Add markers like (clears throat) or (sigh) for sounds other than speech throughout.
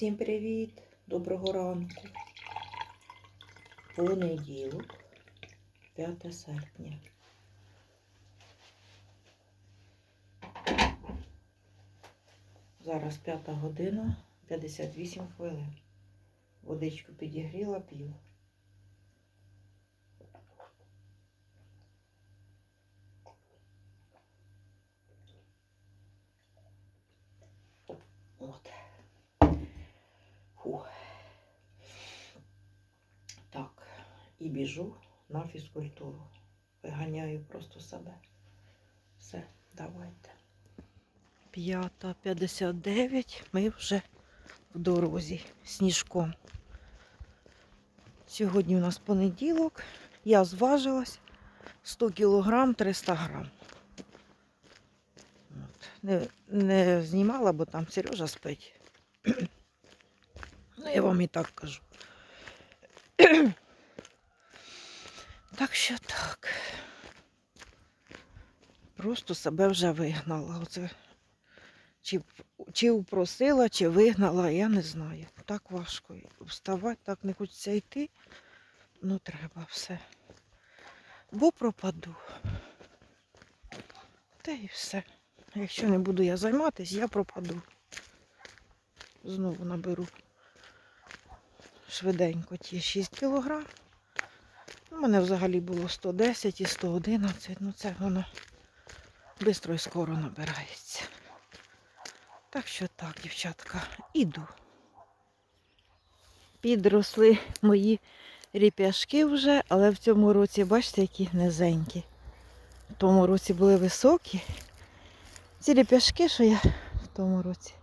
Всім привіт! Доброго ранку. Понеділок, 5 серпня. Зараз 5 година, 58 хвилин. Водичку підігріла, п'ю. От. Фух. Так, і біжу на фізкультуру. Виганяю просто себе. Все, давайте. 5.59. Ми вже в дорозі сніжком. Сьогодні у нас понеділок. Я зважилась 100 кілограм 300 грам. Не, не знімала, бо там Сережа спить. (clears throat) Ну, я вам і так кажу. (clears throat) Так що так. Просто себе вже вигнала. Оце. Чи, чи упросила, чи вигнала, я не знаю. Так важко. Вставати, так не хочеться йти. Ну, треба все. Бо пропаду. Та і все. Якщо не буду я займатися, я пропаду. Знову наберу швиденько ті 6 кілограм. У мене взагалі було 110 і 111, ну це воно швидко і скоро набирається. Так що так, дівчатка, іду. Підросли мої ріп'яшки вже, але в цьому році, бачите, які низенькі. В тому році були високі. Ці ріп'яшки, що я в тому році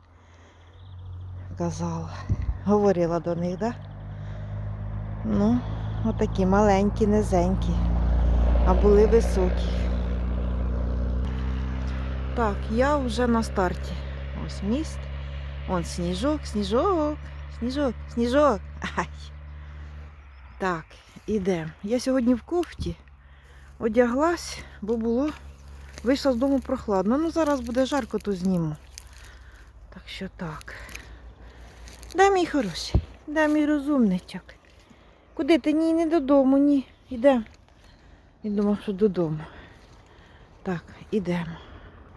казала, говорила до них, так? Да? Ну, отакі маленькі, низенькі, а були високі. Так, я вже на старті. Ось міст. Вон сніжок, сніжок, сніжок, сніжок. Ай. Так, ідемо. Я сьогодні в кофті одяглась, бо було. Вийшла з дому прохладно. Ну, зараз буде жарко, то зніму. Так що так. Де мій хороший? Де мій розумничок? Куди ти? Ні, не додому, ні. Ідемо. Він думав, що додому. Так, ідемо.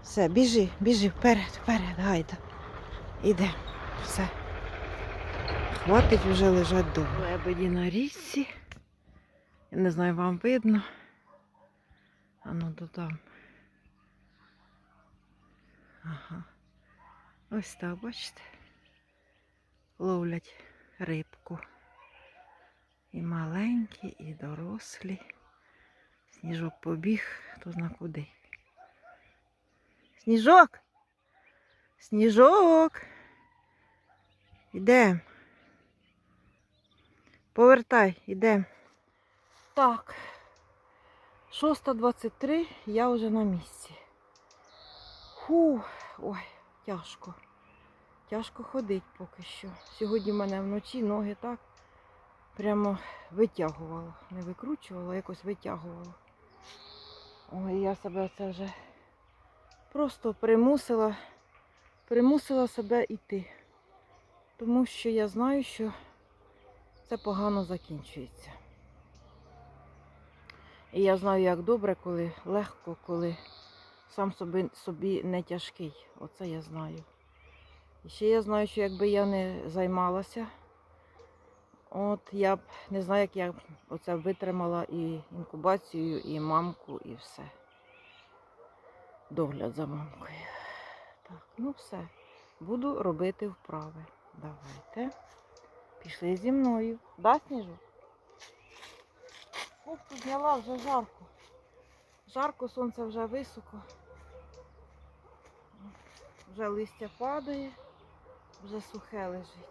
Все, біжи, біжи, вперед, вперед, гайда. Ідемо. Все. Хватить вже лежать довго. Лебеді на річці. Я не знаю, вам видно. А ну додам. Ага. Ось так, бачите? Ловлять рибку. І маленькі, і дорослі. Сніжок побіг, хто зна куди. Сніжок. Сніжок. Ідем. Повертай, ідем. Так. 6.23, я вже на місці. Фу, ой, тяжко. Тяжко ходить поки що. Сьогодні в мене вночі ноги так прямо витягувало. Не викручувало, а якось витягувало. Ой, я себе це вже просто примусила, примусила себе йти. Тому що я знаю, що це погано закінчується. І я знаю, як добре, коли легко, коли сам собі, собі не тяжкий. Оце я знаю. І ще я знаю, що якби я не займалася, от я б не знаю, як я оце витримала і інкубацію, і мамку, і все. Догляд за мамкою. Так, ну все. Буду робити вправи. Давайте. Пішли зі мною. Да, Сніжу? Кофту зняла вже жарко. Жарко, сонце вже високо. Вже листя падає, вже сухе лежить.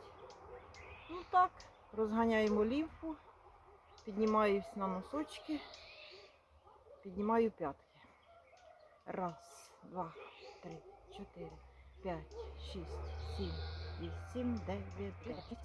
Ну так, розганяємо лімфу, піднімаюсь на носочки, піднімаю п'ятки. Раз, два, три, чотири, п'ять, шість, сім, вісім, дев'ять, десять.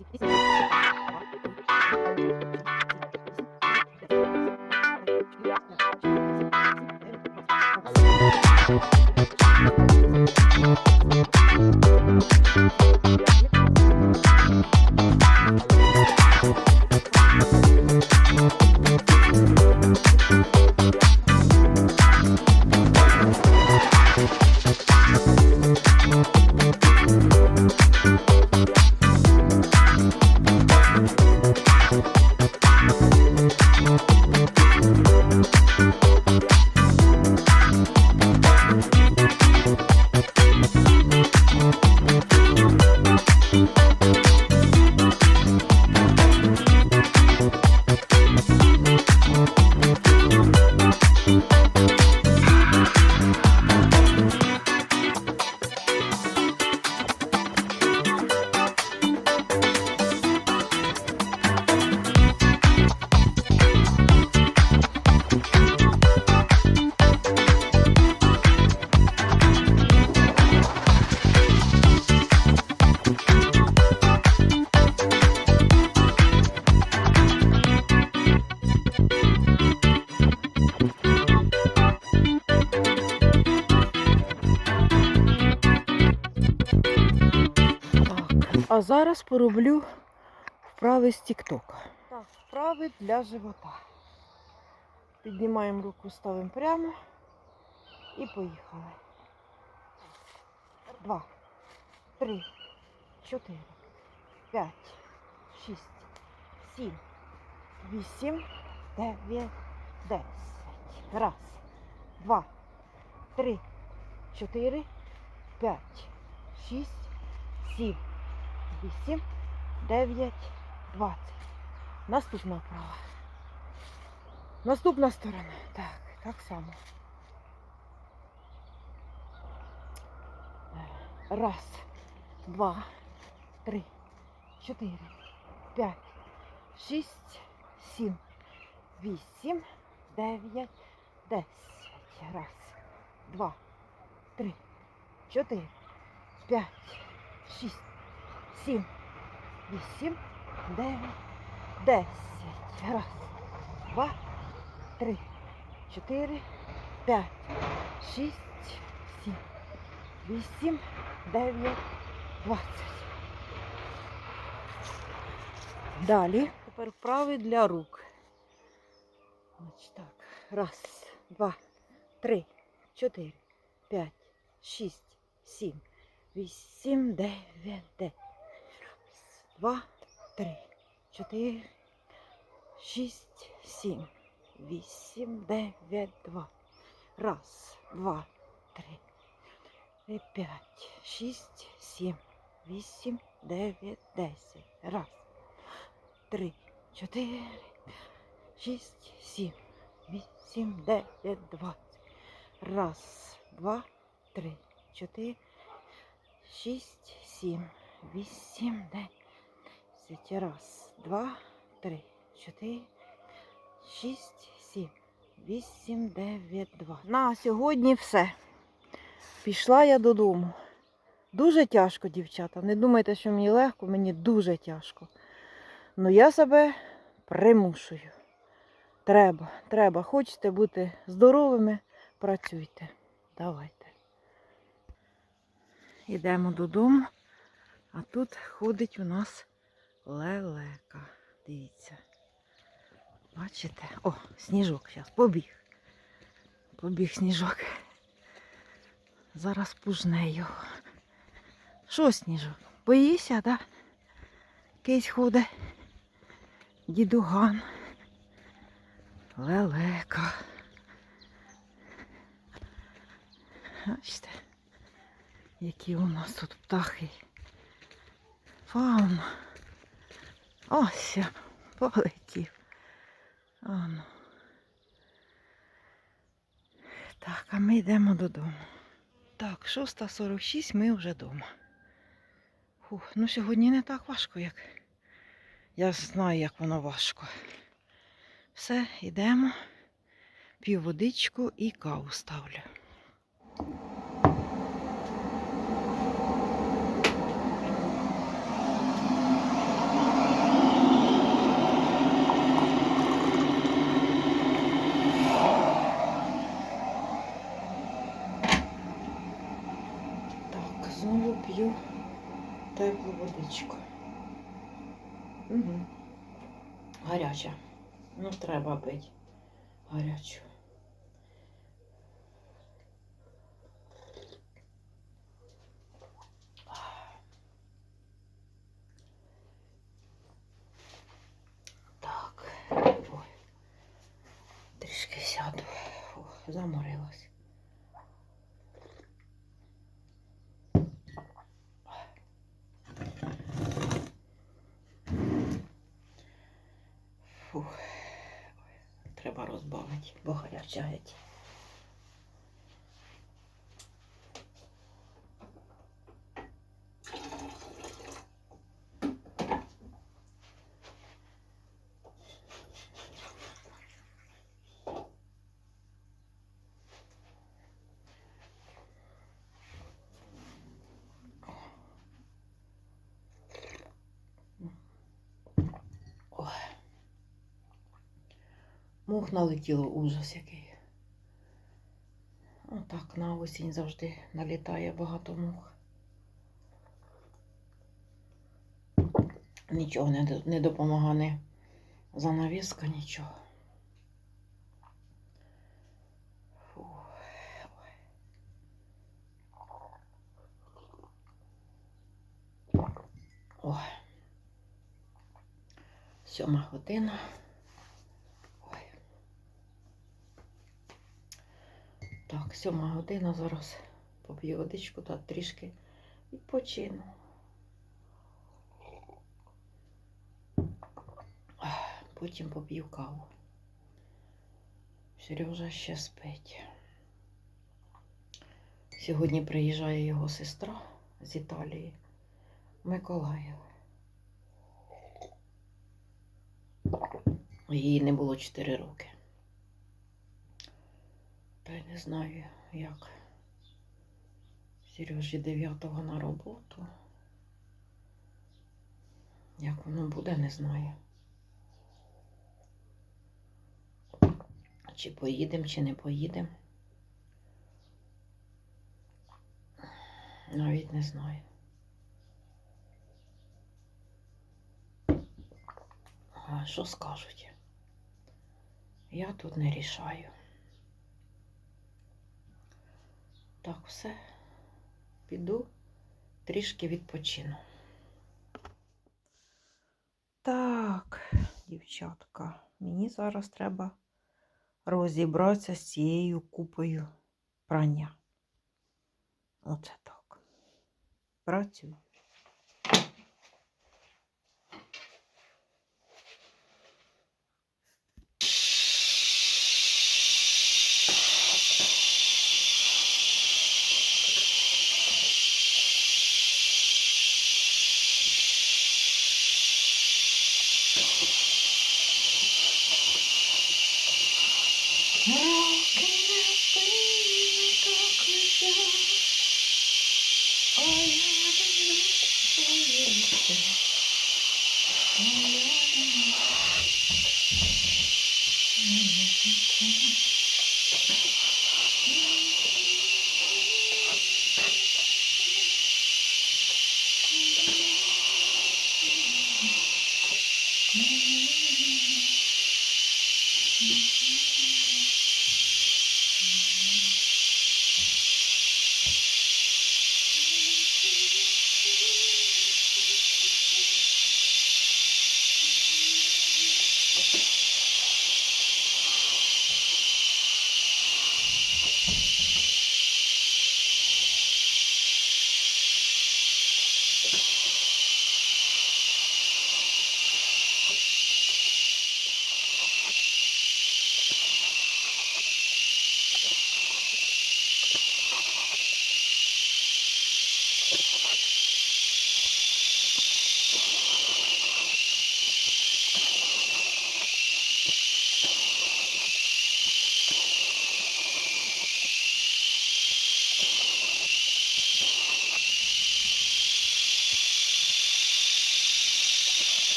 А зараз пороблю вправи з Тіктока. Так, вправи для живота. Піднімаємо руку, ставимо прямо і поїхали. Два, три, чотири, п'ять, шість, сім, вісім, дев'ять, десять. Раз, два, три, чотири, п'ять, шість, сім, вісім, дев'ять, двадцять. Наступна вправа. Наступна сторона. Так, так само. Раз, два, три, чотири, п'ять, шість, сім, вісім, дев'ять, десять. Раз, два, три, чотири, п'ять, шість, сім, вісім, дев'ять, десять. Раз, два, три, чотири, п'ять, шість, сім, вісім, дев'ять, двадцять. Далі. Тепер вправи для рук. Значить так. Раз, два, три, чотири, п'ять, шість, сім, вісім, дев'ять, десять. Два, три, чотири, шість, сім, вісім, дев'ять, два. Раз, два, три, п'ять, шість, сім, вісім, дев'ять, десять. Раз, три, чотири, шість, сім, вісім, дев'ять, двадцять. Раз, два, три, чотири, шість, сім, вісім, десять. Раз, два, три, чотири, шість, сім, вісім, дев'ять, два. На сьогодні все. Пішла я додому. Дуже тяжко, дівчата. Не думайте, що мені легко, мені дуже тяжко. Ну я себе примушую. Треба, треба. Хочете бути здоровими, працюйте. Давайте. Йдемо додому, а тут ходить у нас лелека. Дивіться. Бачите? О, сніжок зараз побіг. Побіг сніжок. Зараз пужне його. Що сніжок? Боїшся, так? Да? Кись ходить. Дідуган. Лелека. Бачите, які у нас тут птахи. Фауна. Ось, полетів. Ану. Так, а ми йдемо додому. Так, 6.46 ми вже вдома. Фух, ну сьогодні не так важко, як. Я знаю, як воно важко. Все, йдемо. П'ю водичку і каву ставлю. Так, знову п'ю теплу водичку. Угу. Гаряча. Ну, треба пити гарячу. Так. Ой. Трішки сяду. Фух, заморилась. Фух. Треба розбавити, бо гаряча. Ой. Мух налетіло ужас який. Отак на осінь завжди налітає багато мух. Нічого не, не допомагає, занавіска, нічого. Фу. Ой. Сьома година. Так, сьома година зараз поп'ю водичку та трішки відпочину. Потім поп'ю каву. Сережа ще спить. Сьогодні приїжджає його сестра з Італії, Миколаїв. Їй не було 4 роки. Та й не знаю, як. Сережі 9-го на роботу. Як воно буде, не знаю. Чи поїдемо, чи не поїдемо. Навіть не знаю. А що скажуть? Я тут не рішаю. Так, все. Піду трішки відпочину. Так, дівчатка, мені зараз треба розібратися з цією купою прання. Оце так. Працюю. вийти. Thank you.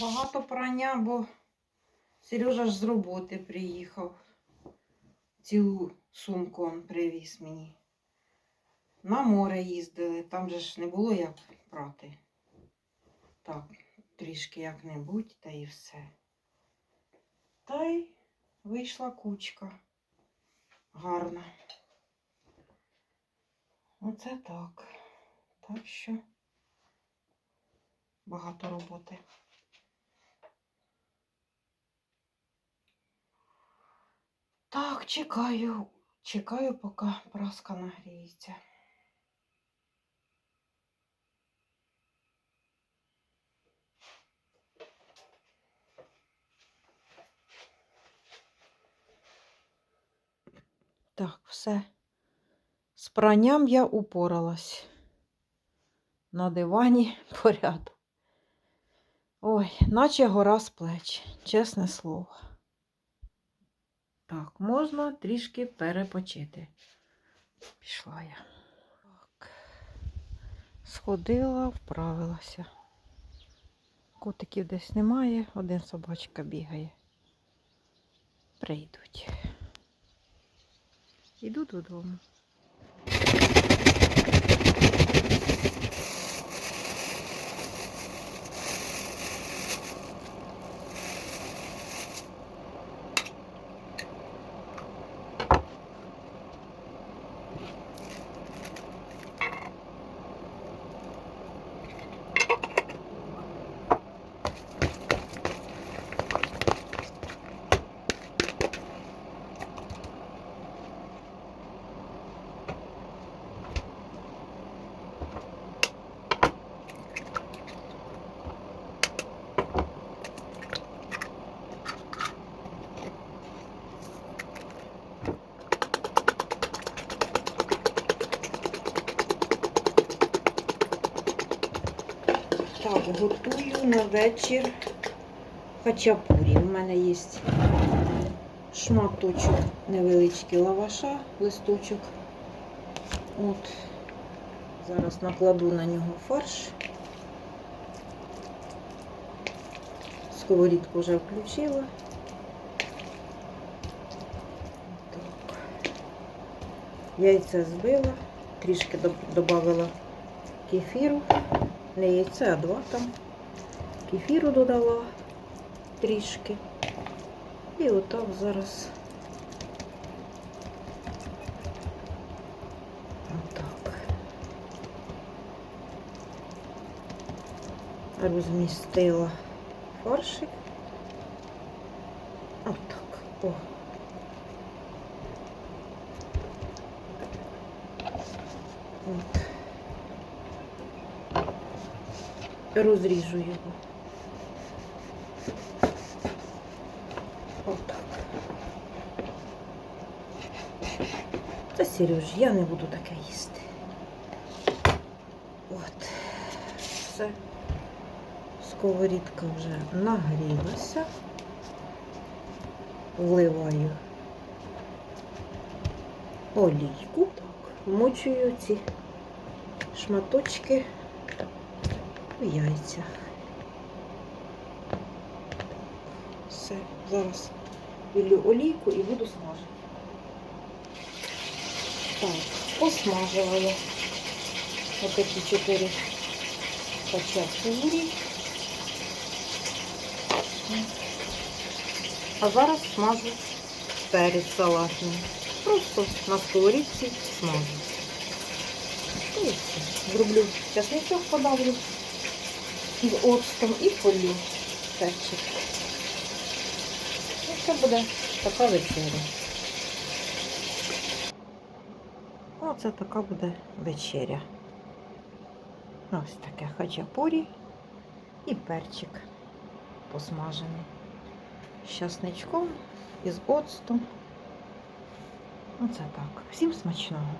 Багато прання, бо Сережа ж з роботи приїхав. Цілу сумку він привіз мені. На море їздили, там же ж не було як прати. Так, трішки як-небудь, та і все. Та й вийшла кучка. Гарна. Оце так. Так що багато роботи. Так, чекаю, чекаю, поки праска нагріється. Так, все. З пранням я упоралась. На дивані (laughs) порядок. Ой, наче гора з плеч, чесне слово. Так, можна трішки перепочити. Пішла я. Так. Сходила, вправилася. Котиків десь немає, один собачка бігає. прийдуть. Іду додому. Так, готую на вечір хачапурі. У мене є шматочок невеличкий лаваша, листочок. От. Зараз накладу на нього фарш. Сковорідку вже включила. Так. Яйця збила, трішки додала кефіру не яйце, а два там. Кефіру додала трішки. І отак зараз. Отак. Розмістила фаршик. Отак. О. От. Розріжу його. Отак. Та Сереж, я не буду таке їсти. От. Все. Сковорідка вже нагрілася. Вливаю олійку. Так, вмочую ці шматочки у яйцях. Все, зараз вілю олійку і буду смажити. Так, посмажила я отакі чотири хачапурі. А зараз смажу перець салатний. Просто на сковорідці смажу. І все. Зроблю часничок подавлю з оцтом і полю перчик. І це буде така вечеря. Оце така буде вечеря. Ось таке хачапурі і перчик посмажений. З часничком і з оцтом. Оце так. Всім смачного.